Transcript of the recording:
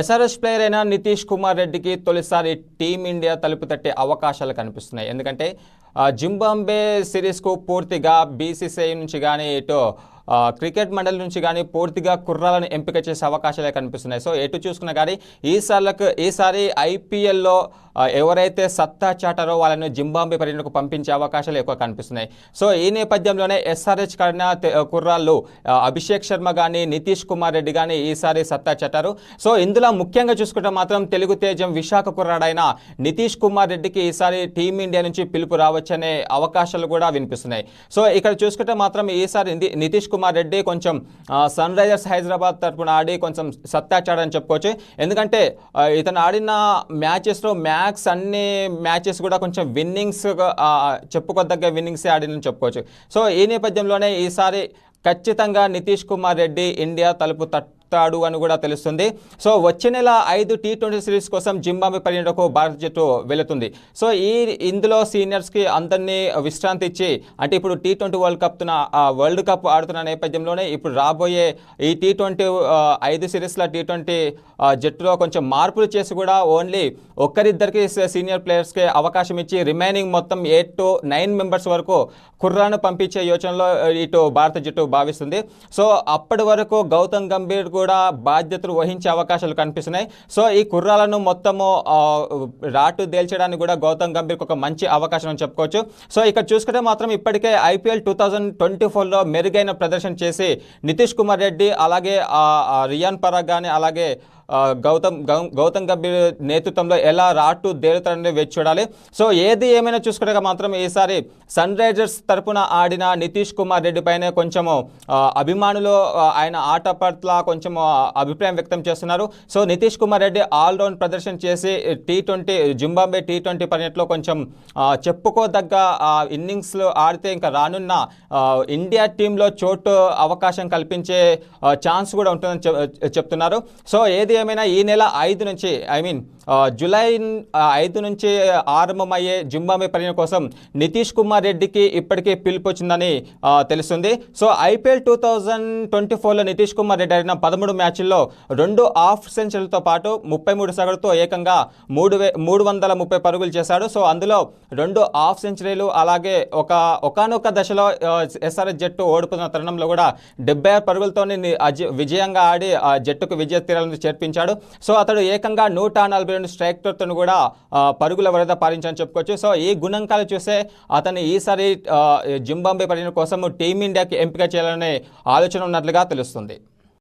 SRS player అయిన నితీష్ కుమార్ రెడ్డికి తొలిసారి టీమిండియా తలుపు తట్టే అవకాశాలు కనిపిస్తున్నాయి. ఎందుకంటే జింబాంబే సిరీస్కు పూర్తిగా బీసీసీఐ నుంచి కానీ ఇటు క్రికెట్ మండలి నుంచి కానీ పూర్తిగా కుర్రాలను ఎంపిక చేసే అవకాశాలే కనిపిస్తున్నాయి. సో ఎటు చూసుకున్నా కానీ ఈసార్లకు ఈసారి ఐపీఎల్లో ఎవరైతే సత్తా చాటారో వాళ్ళని జింబాంబే పర్యటనకు పంపించే అవకాశాలు ఎక్కువ కనిపిస్తున్నాయి. సో ఈ నేపథ్యంలోనే ఎస్ఆర్హెచ్ కడిన కుర్రాళ్ళు అభిషేక్ శర్మ కానీ నితీష్ కుమార్ రెడ్డి కానీ ఈసారి సత్తా చాటారు. సో ఇందులో ముఖ్యంగా చూసుకుంటే మాత్రం తెలుగు తేజం విశాఖ కుర్రాడైన నితీష్ కుమార్ రెడ్డికి ఈసారి టీమిండియా నుంచి పిలుపు రావచ్చనే అవకాశాలు కూడా వినిపిస్తున్నాయి. సో ఇక్కడ చూసుకుంటే మాత్రం ఈసారి నితీష్ కుమార్ రెడ్డి కొంచెం సన్ రైజర్స్ హైదరాబాద్ తరఫున ఆడి కొంచెం సత్తాచాడని చెప్పుకోవచ్చు. ఎందుకంటే ఇతను ఆడిన మ్యాచెస్లో మ్యాక్స్ అన్ని మ్యాచెస్ కూడా కొంచెం విన్నింగ్స్ చెప్పుకోదగ్గ విన్నింగ్సే ఆడినని చెప్పుకోవచ్చు. సో ఈ నేపథ్యంలోనే ఈసారి ఖచ్చితంగా నితీష్ కుమార్ రెడ్డి ఇండియా తలుపు తట్టాడు అని కూడా తెలుస్తుంది. సో వచ్చే నెల ఐదు టీ ట్వంటీ సిరీస్ కోసం జింబాబే పర్యటనకు భారత జట్టు వెళుతుంది. సో ఈ ఇందులో సీనియర్స్కి అందరినీ విశ్రాంతి ఇచ్చి అంటే ఇప్పుడు T twenty world cup world cup ఆడుతున్న నేపథ్యంలోనే ఇప్పుడు రాబోయే ఈ టీ ట్వంటీ ఐదు సిరీస్ల టీ ట్వంటీ జట్టులో కొంచెం మార్పులు చేసి కూడా ఓన్లీ ఒక్కరిద్దరికి సీనియర్ ప్లేయర్స్కి అవకాశం ఇచ్చి రిమైనింగ్ మొత్తం ఎయిట్ టు నైన్ మెంబర్స్ వరకు కుర్రాను పంపించే యోచనలో ఇటు భారత జట్టు భావిస్తుంది. సో అప్పటి వరకు గౌతమ్ గంభీర్ కూడా బాధ్యతలు వహించే అవకాశాలు కనిపిస్తున్నాయి. సో ఈ కుర్రాలను మొత్తము రాటు తేల్చడానికి కూడా గౌతమ్ గంభీర్కి ఒక మంచి అవకాశం అని చెప్పుకోవచ్చు. సో ఇక్కడ చూసుకుంటే మాత్రం ఇప్పటికే ఐపీఎల్ టూ థౌజండ్ ట్వంటీ ఫోర్లో మెరుగైన ప్రదర్శన చేసి నితీష్ కుమార్ రెడ్డి అలాగే రియాన్ పరాగ్ కానీ అలాగే గౌతమ్ గౌతమ్ గంభీర్ నేతృత్వంలో ఎలా రాటు దేలుతారని వేచి చూడాలి? సో ఏది ఏమైనా చూసుకుంటే మాత్రం ఈసారి సన్ రైజర్స్ తరపున ఆడిన నితీష్ కుమార్ రెడ్డి పైన కొంచెము అభిమానులు ఆయన ఆట పట్ల కొంచెం అభిప్రాయం వ్యక్తం చేస్తున్నారు. So Nitish Kumar Reddy all round ప్రదర్శన చేసి T twenty Zimbabwe T twenty పర్యటనలో కొంచెం చెప్పుకోదగ్గ ఇన్నింగ్స్లో ఆడితే ఇంకా రానున్న ఇండియా టీంలో చోటు అవకాశం కల్పించే ఛాన్స్ కూడా ఉంటుందని చెప్- చెప్తున్నారు. సో ఏది ఏమైనా ఈ నెల ఐదు నుంచి ఐ మీన్ జూలై ఐదు నుంచి ఆరంభమయ్యే జింబాబే పర్యటన కోసం నితీష్ కుమార్ రెడ్డికి ఇప్పటికే పిలుపు వచ్చిందని తెలుస్తుంది. So IPL two thousand twenty ఫోర్లో నితీష్ కుమార్ రెడ్డి ఆడిన పదమూడు మ్యాచ్ల్లో రెండు హాఫ్ సెంచరీలతో పాటు ముప్పై మూడు సగటుతో ఏకంగా మూడు వే మూడు వందల ముప్పై పరుగులు చేశాడు. సో అందులో రెండు హాఫ్ సెంచరీలు అలాగే ఒక ఒకనొక దశలో ఎస్ఆర్ఎస్ జట్టు ఓడిపోతున్న తరుణంలో కూడా డెబ్బై ఆరు పరుగులతోనే విజయంగా ఆడి ఆ జట్టుకు విజయ తీరాలను చేర్పించాడు. సో అతడు ఏకంగా నూట నలభై రెండు స్ట్రైక్తో కూడా పరుగుల వరద పాలించని చెప్పుకోవచ్చు. సో ఈ గుణంకాలు చూస్తే అతను ఈసారి జింబాంబే పర్యటన కోసం టీమిండియాకి ఎంపిక చేయాలనే ఆలోచన ఉన్నట్లుగా తెలుస్తుంది.